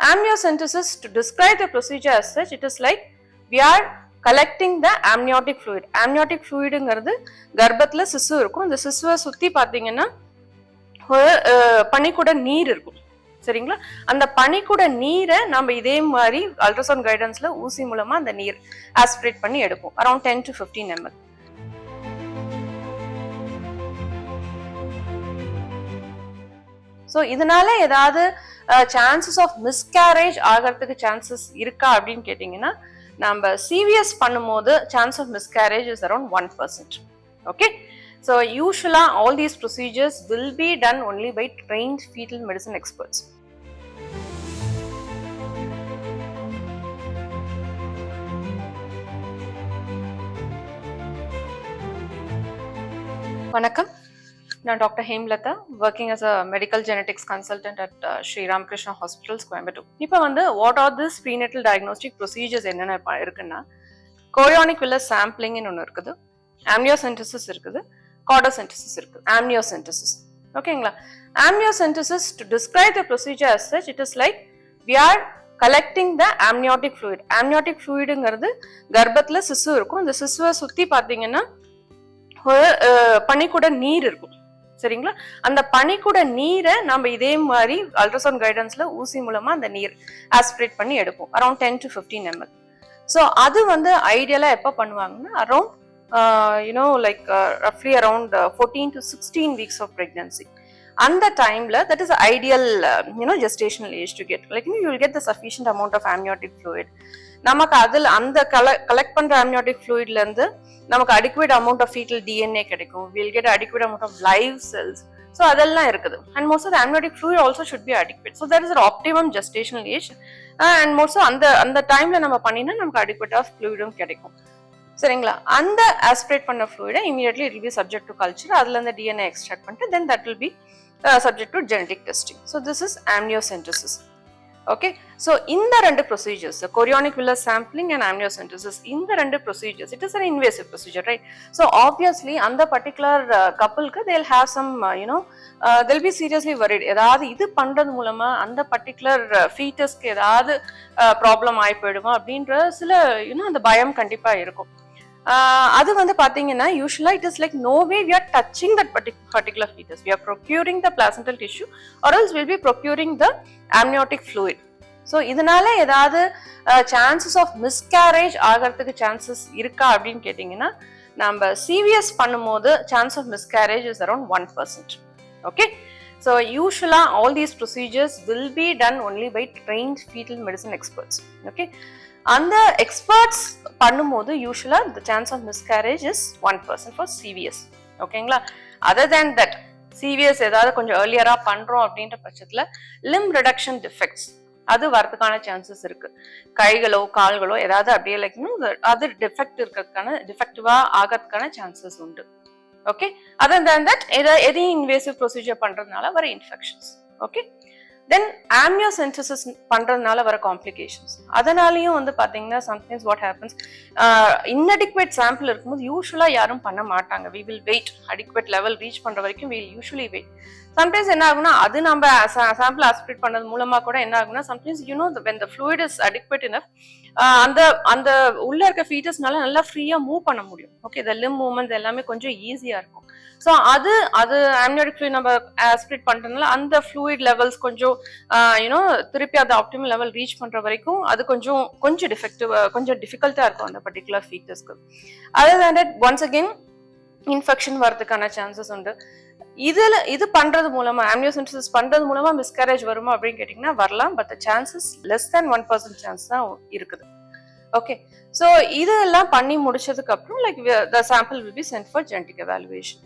amniocentesis to describe the procedure as such it is like we are collecting the amniotic fluid amniotic ஃப்ளூயிடுங்கிறது கர்ப்பத்தில் சிசு இருக்கும். இந்த சிசுவை சுற்றி பார்த்தீங்கன்னா ஒரு நீர் இருக்கும். சரிங்களா? அந்த பனிக்கூட நீரை நம்ம இதே மாதிரி அல்ட்ராசவுண்ட் கைடன்ஸில் ஊசி மூலமாக அந்த நீர் ஆஸ்பிரேட் பண்ணி எடுப்போம். Around ten to fifteen ML so இதனால ஏதாவது சான்சஸ் ஆஃப் மிஸ்கேரேஜ் ஆகிறதுக்கு சான்சஸ் இருக்கா அப்படின்னு கேட்டிங்கன்னா நம்ம சிவிஎஸ் பண்ணும்போது chance of miscarriage is around one percent okay so யூஸ்வலாக all these procedures will be done only by trained fetal medicine experts வணக்கம். நான் doctor Hemlatha working as a medical genetics consultant at Sri Ramakrishna hospitals Coimbatore இப்போ வந்து what are this prenatal diagnostic procedures என்னென்ன இருக்குன்னா chorionic வில்ல சாம்பிளிங்னு ஒன்று இருக்குது ஆம்னியோசென்டசிஸ் இருக்குது கார்டோசென்டசிஸ் இருக்குது ஆம்னியோசென்டசிஸ் ஓகேங்களா amniocentesis to describe the procedure as such it is like we are collecting the amniotic fluid amniotic ஃப்ளூயிடுங்கிறது கர்ப்பத்தில் சிசு இருக்கும். இந்த சிசுவை சுற்றி பார்த்தீங்கன்னா ஒரு நீர் இருக்கும். சரிங்களா? அந்த பனிக்கூட நீரை நம்ம இதே மாதிரி அல்ட்ராசவுண்ட் கைடன்ஸ்ல ஊசி மூலமா அந்த நீர் ஆஸ்பிரேட் பண்ணி எடுப்போம். Around ten to fifteen ML so அது வந்து ஐடியலா எப்போ பண்ணுவாங்கன்னா around you know like ரஃப்லி around fourteen to sixteen weeks of pregnancy அந்த டைம்ல that is ideal you know gestational age to get like you will get the sufficient amount of amniotic fluid நமக்கு அதில் அந்த கலெக்ட் பண்ற amniotic fluidல இருந்து நமக்கு adequate amount of fetal DNA கிடைக்கும். Will get adequate amount of live cells so அதெல்லாம் இருக்குது. And most of amniotic fluid also should be adequate so that is optimum gestation age and most அந்த அந்த டைம்ல நம்ம பண்ணினா நமக்கு அடிக்குவேட் ஆஃப் ஃப்ளூயிடும் கிடைக்கும். சரிங்களா? அந்த ஆஸ்பிரேட் பண்ண ஃப்ளூயிடை immediately it be subject to culture அதுல இருந்து டிஎன்ஏ எக்ஸ்ட்ராக்ட் பண்ணிட்டு then that will be subject to genetic testing so this is amniocentesis okay so இந்த ரெண்டு procedures chorionic villus sampling and amniocentesis இந்த ரெண்டு procedures it is an invasive procedure right so obviously அந்த particular கப்பலுக்கு they'll have some you know they'll be seriously worried ஏதாவது இது பண்றது மூலமா அந்த பர்டிகுலர் ஃபீட்டஸ்க்கு ஏதாவது ப்ராப்ளம் ஆகி போயிடுமா அப்படின்ற சில யூனோ அந்த பயம் கண்டிப்பா இருக்கும். அது வந்து பார்த்தீங்கன்னா யூஸ்வலாக it is like no way we are touching that particular foetus we are procuring the placental tissue or else will be procuring the amniotic fluid so இதனால ஏதாவது சான்சஸ் ஆஃப் மிஸ்கேரேஜ் ஆகிறதுக்கு சான்சஸ் இருக்கா அப்படின்னு கேட்டிங்கன்னா நம்ம சிவிஎஸ் பண்ணும்போது chance of miscarriage is around one percent okay so யூஸ்வலாக all these procedures will be done only by trained foetal medicine experts okay அந்த எக்ஸ்பர்ட்ஸ் பண்ணும்போது யூஸ்வலாக the chance of miscarriage is one percent for CVS ஓகேங்களா other than that CVS ஏதாவது கொஞ்சம் ஏர்லியராக பண்ணுறோம் அப்படின்ற பட்சத்தில் லிம் ரிடக்ஷன் டிஃபெக்ட்ஸ் அது வரதுக்கான சான்சஸ் இருக்கு. கைகளோ கால்களோ ஏதாவது அப்படியே லைக் அது டிஃபெக்ட் இருக்கிறதுக்கான டிஃபெக்டிவா ஆகிறதுக்கான சான்சஸ் உண்டு. ஓகே அதர் தேன் தட் எதை எதையும் இன்வேசிவ் ப்ரொசீஜர் பண்றதுனால வர இன்ஃபெக்ஷன்ஸ் ஓகே தென் ஆம்னியோசென்டசிஸ் பண்றதுனால வர காம்ப்ளிகேஷன்ஸ் அதனாலயும் வந்து பாத்தீங்கன்னா sometimes what happens inadequate sample இருக்கும்போது யூஸ்வலா யாரும் பண்ண மாட்டாங்க. We will wait adequate level reach பண்ற வரைக்கும் வில் யூஸ்வலி வெயிட் சம்டைம்ஸ் என்ன ஆகும்னா அது நம்ம சாம்பிள் ஆஸ்பிரேட் பண்ணது மூலமா கூட என்ன ஆகும்னா sometimes you know when the fluid is adequate enough அந்த அந்த உள்ள இருக்க ஃபீட்டஸ்னால நல்லா ஃப்ரீயா மூவ் பண்ண முடியும். ஓகே இந்த லிம் மூவ்மெண்ட் எல்லாமே கொஞ்சம் ஈஸியா இருக்கும். ஸோ அது அது ஆம்னியோடிக் ஃப்ளூயிட் நம்ம ஆஸ்பிரேட் பண்றதுனால அந்த ஃப்ளூயிட் லெவல்ஸ் கொஞ்சம் யூனோ திருப்பி அந்த ஆப்டிமல் லெவல் ரீச் பண்ற வரைக்கும் அது கொஞ்சம் கொஞ்சம் டிஃபெக்டிவ் கொஞ்சம் டிஃபிகல்ட்டா இருக்கும் அந்த particular ஃபீட்டர்ஸ்க்கு other than that once again infection வரதுக்கான சான்சஸ் உண்டு. இதில் இது பண்ணுறது மூலமாக ஆம்னியோசென்டசிஸ் பண்ணுறது மூலமாக மிஸ்கேரேஜ் வருமா அப்படின்னு கேட்டிங்கன்னா வரலாம். But chances less than one percent chance தான் இருக்குது. ஓகே ஸோ இதெல்லாம் பண்ணி முடிச்சதுக்கப்புறம் like the sample will be sent for genetic evaluation